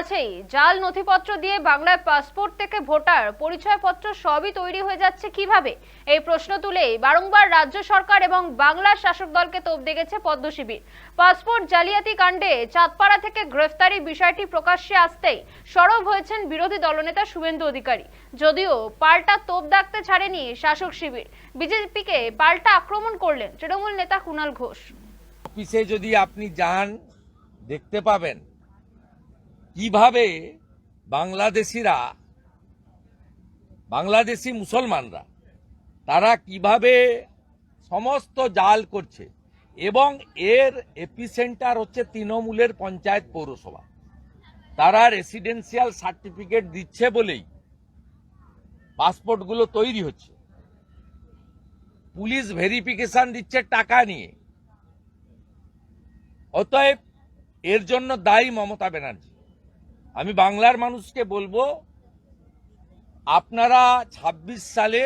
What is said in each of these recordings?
আছেই। জাল নথিপত্র দিয়ে বাংলায় পাসপোর্ট থেকে ভোটার, পরিচয়পত্র সবই তৈরি হয়ে যাচ্ছে কীভাবে? এই প্রশ্ন তুলে বারংবার রাজ্য সরকার এবং বাংলার শাসক দলকে তোপ দেখেছে পদ্ম শিবির। পাসপোর্ট জালিয়াতি কাণ্ডে চাঁদপাড়া থেকে গ্রেফতারি বিষয়টি প্রকাশ্যে আসতেই সরব হয়েছেন বিরোধী দলনেতা শুভেন্দু অধিকারী। যদিও পাল্টা তোপ দাগতে ছাড়েনি শাসক শিবির। বিজেপিকে পাল্টা আক্রমণ করলেন তৃণমূল নেতা কুণাল ঘোষ। অফিসে যদি আপনি যান, দেখতে পাবেন কীভাবে বাংলাদেশিরা, বাংলাদেশি মুসলমানরা, তারা কীভাবে সমস্ত জাল করছে এবং এর এপিসেন্টার হচ্ছে তৃণমূলের পঞ্চায়েত পৌরসভা। তারা রেসিডেন্সিয়াল সার্টিফিকেট দিচ্ছে বলেই পাসপোর্টগুলো তৈরি হচ্ছে। পুলিশ ভেরিফিকেশন দিচ্ছে টাকা নিয়ে। অতএব এর জন্য দায়ী মমতা ব্যানার্জি। আমি বাংলার মানুষকে বলব, আপনারা ২৬ সালে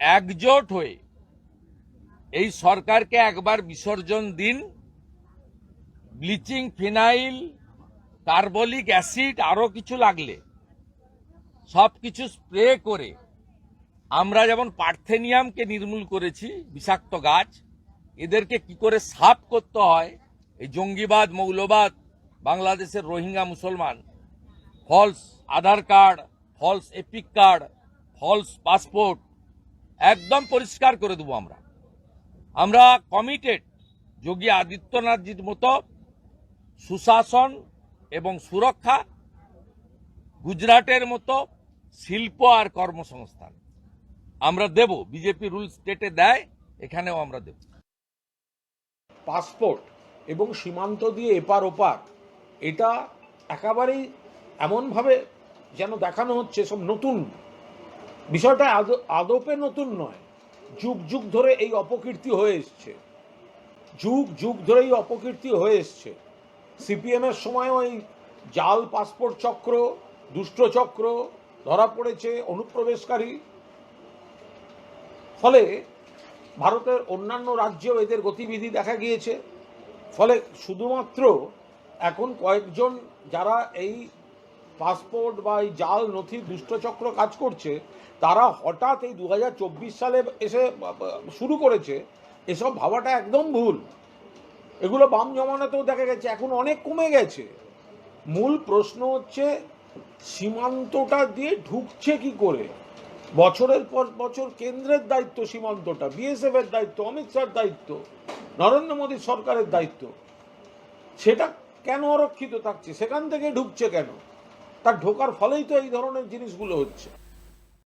একজোট হয়ে এই সরকারকে একবার বিসর্জন দিন। ব্লিচিং, ফিনাইল, কার্বলিক অ্যাসিড আরও কিছু লাগলে সব কিছু স্প্রে করে আমরা যেমন পার্থেনিয়ামকে নির্মূল করেছি, বিষাক্ত গাছ, এদেরকে কি করে সাফ করতে হয়? এই জঙ্গিবাদ, মৌলবাদ বাংলাদেশের রোহিঙ্গা মুসলমান false Aadhaar card false EPIC card false passport একদম পরিষ্কার করে দেবো আমরা। আমরা কমিটেড যোগী আদিত্যনাথজির মতো সুশাসন এবং সুরক্ষা গুজরাটের মতো শিল্প আর কর্মসংস্থান আমরা দেব। বিজেপি রুল স্টেটে দেয়, এখানেও আমরা দেব। পাসপোর্ট এবং সীমান্ত দিয়ে এপার ওপার এটা একেবারেই এমনভাবে যেন দেখানো হচ্ছে সব নতুন। বিষয়টা আদ- আদপে নতুন নয়। যুগ যুগ ধরে এই অপকীর্তি হয়ে এসছে। যুগ যুগ ধরে এই অপকীর্তি হয়ে এসছে। সিপিএমের সময়ও এই জাল পাসপোর্ট চক্র, দুষ্ট চক্র, ধরা পড়েছে অনুপ্রবেশকারী। ফলে ভারতের অন্যান্য রাজ্যেও এদের গতিবিধি দেখা গিয়েছে। ফলে শুধুমাত্র এখন কয়েকজন যারা এই পাসপোর্ট বা এই জাল, নথি, দুষ্টচক্র কাজ করছে, তারা হঠাৎ এই দু হাজার চব্বিশ সালে এসে শুরু করেছে। এসব ভাবাটা একদম ভুল। এগুলো বাম জমানাতেও দেখা গেছে, এখন অনেক কমে গেছে। মূল প্রশ্ন হচ্ছে, সীমান্তটা দিয়ে ঢুকছে কি করে? বছরের পর বছর কেন্দ্রের দায়িত্ব সীমান্তটা বিএসএফ এর দায়িত্ব, অমিত শাহর দায়িত্ব, নরেন্দ্র মোদী সরকারের দায়িত্ব। সেটা কেন অরক্ষিত থাকছে? সেখান থেকে ঢুকছে কেন? তার ঢোকার ফলেই তো এই ধরনের জিনিসগুলো হচ্ছে।